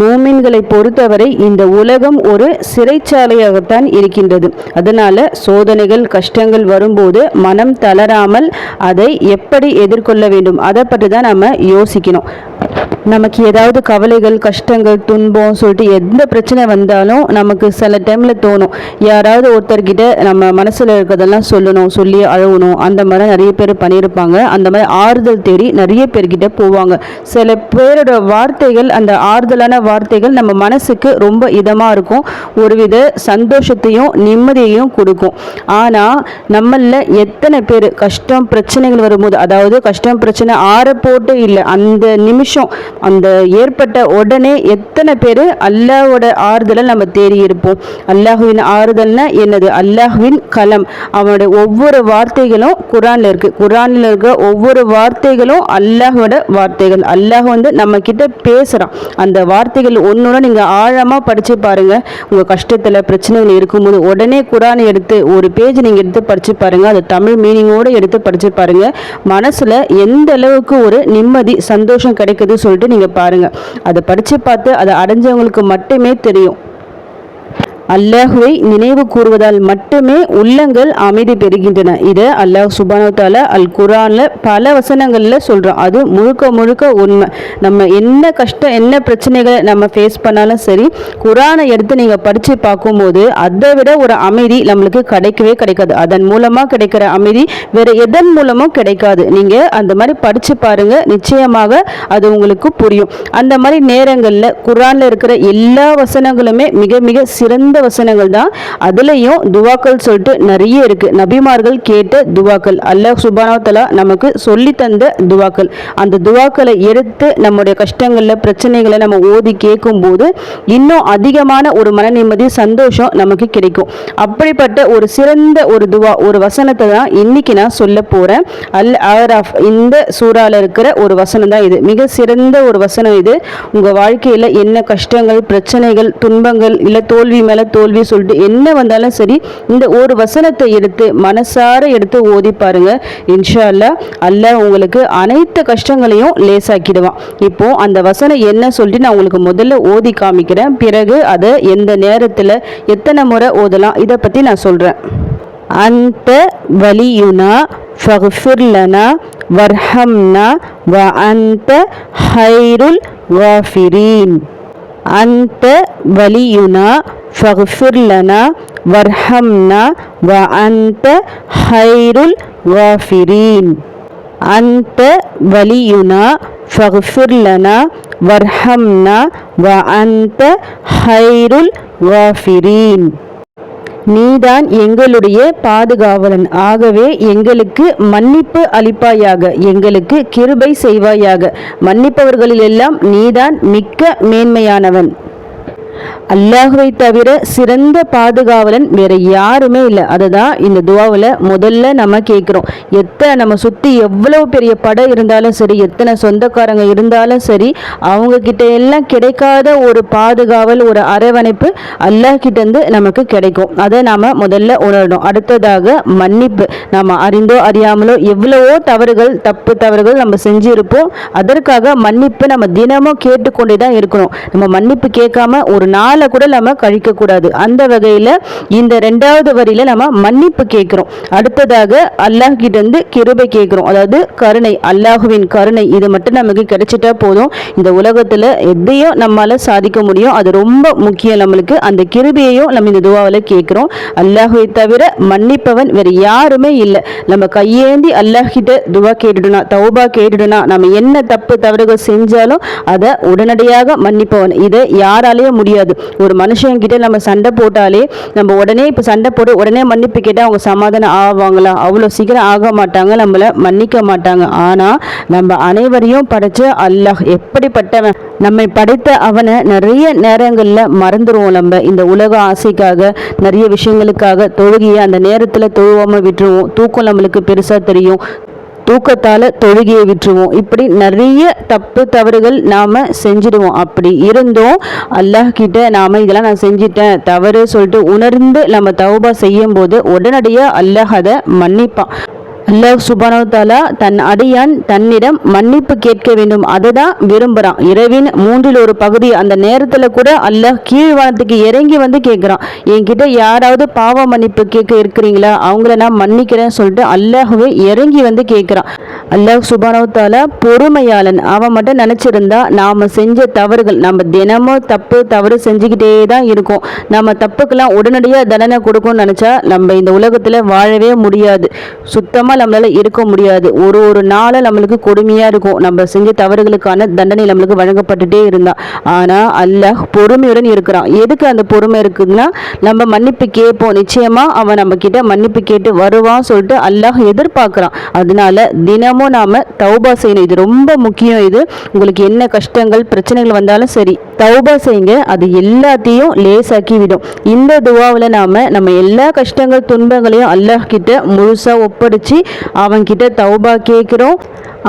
மூமின்களை பொறுத்தவரை இந்த உலகம் ஒரு சிறைச்சாலையாகத்தான் இருக்கின்றது. அதனால சோதனைகள் கஷ்டங்கள் வரும்போது மனம் தளராமல் அதை எப்படி எதிர்கொள்ள வேண்டும்? அதை பற்றி தான் நம்ம யோசிக்கணும். நமக்கு ஏதாவது கவலைகள் கஷ்டங்கள் துன்பம் சொல்லிட்டு எந்த பிரச்சனை வந்தாலும் நமக்கு சில டைமில் தோணும். யாராவது ஒருத்தர்கிட்ட நம்ம மனசில் இருக்கிறதெல்லாம் சொல்லணும் சொல்லி அழகணும் அந்த மாதிரி நிறைய பேர் பண்ணியிருப்பாங்க. அந்த மாதிரி ஆறுதல் தேடி நிறைய பேர்கிட்ட போவாங்க. சில பேரோட வார்த்தைகள் அந்த ஆறுதலான வார்த்தைகள் நம்ம மனசுக்கு ரொம்ப இதமாக இருக்கும். ஒருவித சந்தோஷத்தையும் நிம்மதியையும் கொடுக்கும். ஆனால் நம்மளில் எத்தனை பேர் கஷ்டம் பிரச்சனைகள் வரும்போது அதாவது கஷ்டம் பிரச்சனை ஆற போட்டு இல்லை. அந்த நிமிஷம் அந்த ஏற்பட்ட உடனே எத்தனை பேர் அல்லாஹோட ஆறுதலை நம்ம தேடி இருப்போம் அல்லாஹுவின் ஆறுதல்னா என்னது? அல்லாஹுவின் கலம். அவனோட ஒவ்வொரு வார்த்தைகளும் குரானில் இருக்குது குரானில் இருக்க ஒவ்வொரு வார்த்தைகளும் அல்லாஹோட வார்த்தைகள். அல்லாஹ் வந்து நம்ம கிட்ட பேசுகிறான் அந்த வார்த்தைகள் ஒன்னொன்று நீங்கள் ஆழமாக படித்து பாருங்கள் உங்கள் கஷ்டத்தில் பிரச்சனைகள் இருக்கும்போது உடனே குரான் எடுத்து ஒரு பேஜ் நீங்கள் எடுத்து படித்து பாருங்கள் அது தமிழ் மீனிங்கோட எடுத்து படித்து பாருங்கள் மனசில் எந்த அளவுக்கு ஒரு நிம்மதி சந்தோஷம் கிடைக்குது சொல்லிட்டு நீங்க பாருங்க. அதை படிச்சு பார்த்து அதை அடைஞ்சவங்களுக்கு மட்டுமே தெரியும். அல்லாஹுவை நினைவு கூறுவதால் மட்டுமே உள்ளங்கள் அமைதி பெறுகின்றன. இதை அல்லாஹ் சுபானோ அல் குரான்ல பல வசனங்களில் சொல்றோம் அது முழுக்க முழுக்க உண்மை. நம்ம என்ன கஷ்டம் என்ன பிரச்சனைகளை நம்ம ஃபேஸ் பண்ணாலும் சரி குரானை எடுத்து நீங்க படிச்சு பார்க்கும்போது அதை விட ஒரு அமைதி நம்மளுக்கு கிடைக்கவே கிடைக்காது. அதன் மூலமா கிடைக்கிற அமைதி வேற எதன் மூலமும் கிடைக்காது. நீங்க அந்த மாதிரி படிச்சு பாருங்க. நிச்சயமாக அது உங்களுக்கு புரியும். அந்த மாதிரி நேரங்களில் குரான்ல இருக்கிற எல்லா வசனங்களுமே மிக மிக சிறந்த வசனங்கள் தான் அதுலேயும் துவாக்கள் சொல்லிட்டு நிறைய இருக்கு. நபிமார்கள் கேட்ட துவாக்கள். அல்லாஹ் சுபானோ தலா நமக்கு சொல்லி தந்த துவாக்கள். அந்த துவாக்களை எடுத்து நம்முடைய கஷ்டங்களில் பிரச்சனைகளை நம்ம ஓதி கேட்கும்போது இன்னும் அதிகமான ஒரு மன நிம்மதி சந்தோஷம் நமக்கு கிடைக்கும். அப்படிப்பட்ட ஒரு சிறந்த ஒரு துவா ஒரு வசனத்தை தான் இன்னைக்கு நான் சொல்ல போறேன். அல் ஆராஃப் இந்த சூறால இருக்கிற ஒரு வசனம் தான் இது. மிக சிறந்த ஒரு வசனம் இது. உங்கள் வாழ்க்கையில் என்ன கஷ்டங்கள் பிரச்சனைகள் துன்பங்கள் இல்லை தோல்வி மேலே தோல்வி சொல்லிட்டு என்ன வந்தாலும் சரி இந்த ஒரு வசனத்தை எடுத்து மனசார எடுத்து ஓதி பாருங்க. இன்ஷா அல்லா அல்ல உங்களுக்கு அனைத்து கஷ்டங்களையும் லேசாக்கிடுவான். இப்போ அந்த வசனம் என்ன சொல்லிட்டு நான் உங்களுக்கு முதல்ல ஓதி காமிக்கிறேன். பிறகு அதை எந்த நேரத்தில் எத்தனை முறை ஓதலாம் இதை பற்றி நான் சொல்கிறேன் அந்த வலியுனா ஃபஃபுர்லனா வர்ஹம்னா வ அந்த ஹைருல் வாஃபிரீன். அந்த வலியுனா ஃபஃபிர் லனா வர்ஹம்னா வ அந்த ஹைருல் வாஃபிரீன் அந்த வலியுனா ஃபஃபிர் லனா வர்ஹம்னா வ அந்த ஹைருல் வாஃபிரீன் நீதான் எங்களுடைய பாதுகாவலன். ஆகவே எங்களுக்கு மன்னிப்பு அளிப்பாயாக எங்களுக்கு கிருபை செய்வாயாக. மன்னிப்பவர்களிலெல்லாம் நீதான் மிக்க மேன்மையானவன். அல்லாஹுவை தவிர சிறந்த பாதுகாவலன் வேற யாருமே இல்லை. அதுதான் இந்த துவாவில் முதல்ல நம்ம கேட்குறோம். எத்தனை நம்ம சுற்றி எவ்வளோ பெரிய படம் இருந்தாலும் சரி எத்தனை சொந்தக்காரங்க இருந்தாலும் சரி அவங்க கிட்ட எல்லாம் கிடைக்காத ஒரு பாதுகாவல் ஒரு அரவணைப்பு அல்லாஹ் கிட்டேருந்து நமக்கு கிடைக்கும். அதை நாம் முதல்ல உணரணும். அடுத்ததாக மன்னிப்பு. நம்ம அறிந்தோ அறியாமலோ எவ்வளவோ தவறுகள் தப்பு தவறுகள் நம்ம செஞ்சுருப்போம். அதற்காக மன்னிப்பு நம்ம தினமும் கேட்டுக்கொண்டே தான் இருக்கணும். நம்ம மன்னிப்பு கேட்காம ஒரு நாளை கூட நம்ம கழிக்கக்கூடாது. அந்த வகையில் இந்த ரெண்டாவது வரியில நம்ம மன்னிப்பு கேட்குறோம். அடுத்ததாக அல்லாஹ் கிட்டேருந்து கிருபை கேட்குறோம். அதாவது கருணை அல்லாஹுவின் கருணை இது மட்டும் நமக்கு கிடைச்சிட்டா போதும். இந்த உலகத்தில் எதையும் நம்மளால் சாதிக்க முடியும். அது ரொம்ப முக்கியம் நம்மளுக்கு. அந்த கிருபையையும் நம்ம இந்த துவாவில் கேட்குறோம். அல்லாஹுவை தவிர மன்னிப்பவன் வேறு யாருமே இல்லை. நம்ம கையேந்தி அல்லாஹ்கிட்ட துவா கேட்டுடுனா தௌபா கேட்டுடுனா நம்ம என்ன தப்பு தவறுகள் செஞ்சாலும் அதை உடனடியாக மன்னிப்பவன். இதை யாராலேயும் முடியாது. முடியாது. ஒரு மனுஷங்கிட்ட நம்ம சண்டை போட்டாலே நம்ம உடனே இப்போ சண்டை போட்டு உடனே மன்னிப்பு கேட்டால் அவங்க சமாதானம் ஆவாங்களா? அவ்வளோ சீக்கிரம் ஆக மாட்டாங்க நம்மளை மன்னிக்க மாட்டாங்க. ஆனால் நம்ம அனைவரையும் படைச்ச அல்லாஹ் எப்படிப்பட்டவன்? நம்மை படைத்த அவனை நிறைய நேரங்களில் மறந்துடுவோம் நம்ம. இந்த உலக ஆசைக்காக நிறைய விஷயங்களுக்காக தொழுகிய அந்த நேரத்தில் தொழுவாமல் விட்டுருவோம். தூக்கம் நம்மளுக்கு பெருசாக தெரியும். தூக்கத்தால் தொழுகையை விட்டுருவோம். இப்படி நிறைய தப்பு தவறுகள் நாம் செஞ்சிடுவோம். அப்படி இருந்தும் அல்லாஹ் கிட்ட நாம் இதெல்லாம் நான் செஞ்சிட்டேன் தவறு சொல்லிட்டு உணர்ந்து நம்ம தௌபா செய்யும் போது உடனடியாக அல்லாஹ் அதை மன்னிப்பான். அல்லாஹ் சுபானோ தாலா தன் அடியான் தன்னிடம் மன்னிப்பு கேட்க வேண்டும். அதை தான் விரும்புகிறான் இரவின் மூன்றில் ஒரு பகுதி அந்த நேரத்தில் கூட அல்லாஹ் கீழ்வானத்துக்கு இறங்கி வந்து கேட்குறான். என்கிட்ட யாராவது பாவ மன்னிப்பு கேட்க இருக்கிறீங்களா? அவங்கள நான் மன்னிக்கிறேன்னு சொல்லிட்டு அல்லாஹுவே இறங்கி வந்து கேட்குறான். அல்லாஹ் சுபானோ தாலா பொறுமையாளன். அவன் மட்டும் நினச்சிருந்தா நாம் செஞ்ச தவறுகள் நம்ம தினமும் தப்பு தவறு செஞ்சுக்கிட்டே தான் இருக்கோம். நம்ம தப்புக்கெல்லாம் உடனடியாக தண்டனை கொடுக்கும்னு நினச்சா நம்ம இந்த உலகத்தில் வாழவே முடியாது. சுத்தமாக இல்லாமல் நம்மளால் இருக்க முடியாது. ஒரு ஒரு நாளை நம்மளுக்கு கொடுமையாக இருக்கும். நம்ம செஞ்ச தவறுகளுக்கான தண்டனை நம்மளுக்கு வழங்கப்பட்டுட்டே இருந்தா. ஆனால் அல்லாஹ் பொறுமையுடன் இருக்கிறான். எதுக்கு அந்த பொறுமை இருக்குதுன்னா நம்ம மன்னிப்பு கேட்போம். நிச்சயமாக அவன் நம்ம கிட்ட மன்னிப்பு கேட்டு வருவான் சொல்லிட்டு அல்லாஹ் எதிர்பார்க்குறான். அதனால தினமும் நாம் தௌபா செய்யணும். இது ரொம்ப முக்கியம். இது உங்களுக்கு என்ன கஷ்டங்கள் பிரச்சனைகள் வந்தாலும் சரி. தௌபா செய்யுங்க. அது எல்லாத்தையும் லேசாக்கி விடும் இந்த துவாவில் நாம் நம்ம எல்லா கஷ்டங்கள் துன்பங்களையும் அல்லாஹ் கிட்ட முழுசாக ஒப்படைச்சு அவன்கிட்ட தௌபா கேட்குறோம்.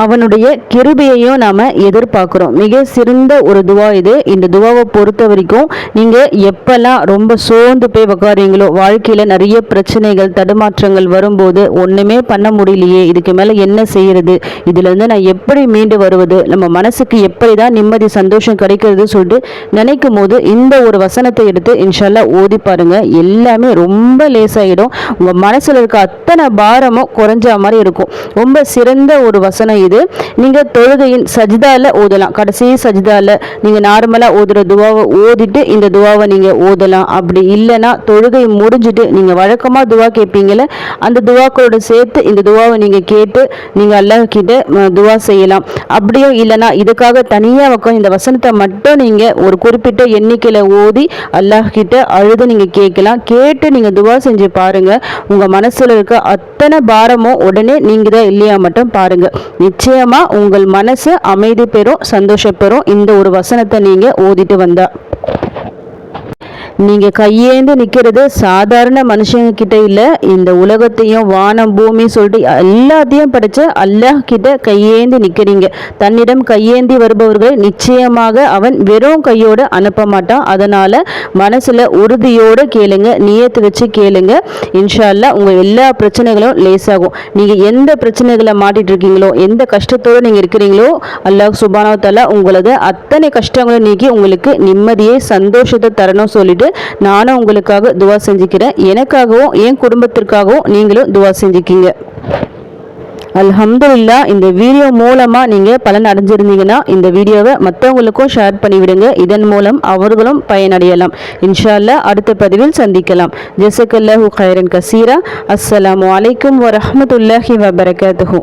அவனுடைய கிருபையையும் நாம் எதிர்பார்க்குறோம். மிக சிறந்த ஒரு துவா இது. இந்த துவாவை பொறுத்த வரைக்கும் நீங்கள் எப்போல்லாம் ரொம்ப சோர்ந்து போய் உக்காரீங்களோ வாழ்க்கையில் நிறைய பிரச்சனைகள் தடுமாற்றங்கள் வரும்போது ஒன்றுமே பண்ண முடியலையே இதுக்கு மேலே என்ன செய்கிறது இதுலேருந்து நான் எப்படி மீண்டு வருவது? நம்ம மனசுக்கு எப்படி தான் நிம்மதி சந்தோஷம் கிடைக்கிறது சொல்லிட்டு நினைக்கும் போது இந்த ஒரு வசனத்தை எடுத்து இன்ஷால்லா ஓதி பாருங்க. எல்லாமே ரொம்ப லேசாகிடும் உங்கள் மனசில் இருக்க அத்தனை பாரமும் குறைஞ்ச மாதிரி இருக்கும். ரொம்ப சிறந்த ஒரு வசனம் இது நீங்கள் தொழுகையின் சஜிதாவில் ஓதலாம். கடைசி சஜிதாவில் நீங்கள் நார்மலாக ஓதுகிற துவாவை ஓதிட்டு இந்த துவாவை நீங்கள் ஓதலாம். அப்படி இல்லைன்னா தொழுகை முடிஞ்சுட்டு நீங்கள் வழக்கமாக துவா கேட்பீங்களே அந்த துவாக்களோட சேர்த்து இந்த துவாவை நீங்கள் கேட்டு நீங்கள் அல்லாஹ் கிட்ட துவா செய்யலாம். அப்படியும் இல்லைன்னா இதுக்காக தனியாக உட்காந்து இந்த வசனத்தை மட்டும் நீங்கள் ஒரு குறிப்பிட்ட எண்ணிக்கையில் ஓதி அல்லாஹ் கிட்ட அழுது நீங்கள் கேட்கலாம். கேட்டு நீங்கள் துவா செஞ்சு பாருங்கள் உங்கள் மனசில் இருக்க அத்தனை பாரமும் உடனே நீங்கள் தான் இல்லையா மட்டும் பாருங்கள் நிச்சயமாக உங்கள் மனசு அமைதி பெறும் சந்தோஷப்பெறும் இந்த ஒரு வசனத்தை நீங்கள் ஓதிட்டு வந்தா நீங்கள் கையேந்து நிற்கிறது சாதாரண மனுஷங்க கிட்ட இல்லை. இந்த உலகத்தையும் வானம் பூமி சொல்லிட்டு எல்லாத்தையும் படைச்ச அல்லாஹ் கிட்ட கையேந்து நிற்கிறீங்க தன்னிடம் கையேந்தி வருபவர்கள் நிச்சயமாக அவன் வெறும் கையோடு அனுப்ப மாட்டான். அதனால் மனசில் உறுதியோடு கேளுங்க நியத்து வச்சு கேளுங்க. இன்ஷால்லா உங்கள் எல்லா பிரச்சனைகளும் லேசாகும். நீங்கள் எந்த பிரச்சனைகளை மாட்டிட்டு இருக்கீங்களோ எந்த கஷ்டத்தோடு நீங்கள் இருக்கிறீங்களோ அல்லாஹ் சுபானவத்தாலா உங்களது அத்தனை கஷ்டங்களும் நீக்கி உங்களுக்கு நிம்மதியை சந்தோஷத்தை தரணும் சொல்லிட்டு சொல்லிட்டு நானும் உங்களுக்காக துவா செஞ்சுக்கிறேன். எனக்காகவும் என் குடும்பத்திற்காகவும் நீங்களும் துவா செஞ்சுக்கிங்க. அல்ஹம்துல்லா இந்த வீடியோ மூலமாக நீங்கள் பலன் அடைஞ்சிருந்தீங்கன்னா இந்த வீடியோவை மற்றவங்களுக்கும் ஷேர் பண்ணிவிடுங்க. இதன் மூலம் அவர்களும் பயனடையலாம். இன்ஷால்லா அடுத்த பதிவில் சந்திக்கலாம். ஜெசக்கல்லாஹு ஹைரன் கசீரா. அஸ்ஸலாமு அலைக்கும் வரமத்துல்லாஹி வபரகாத்துஹூ.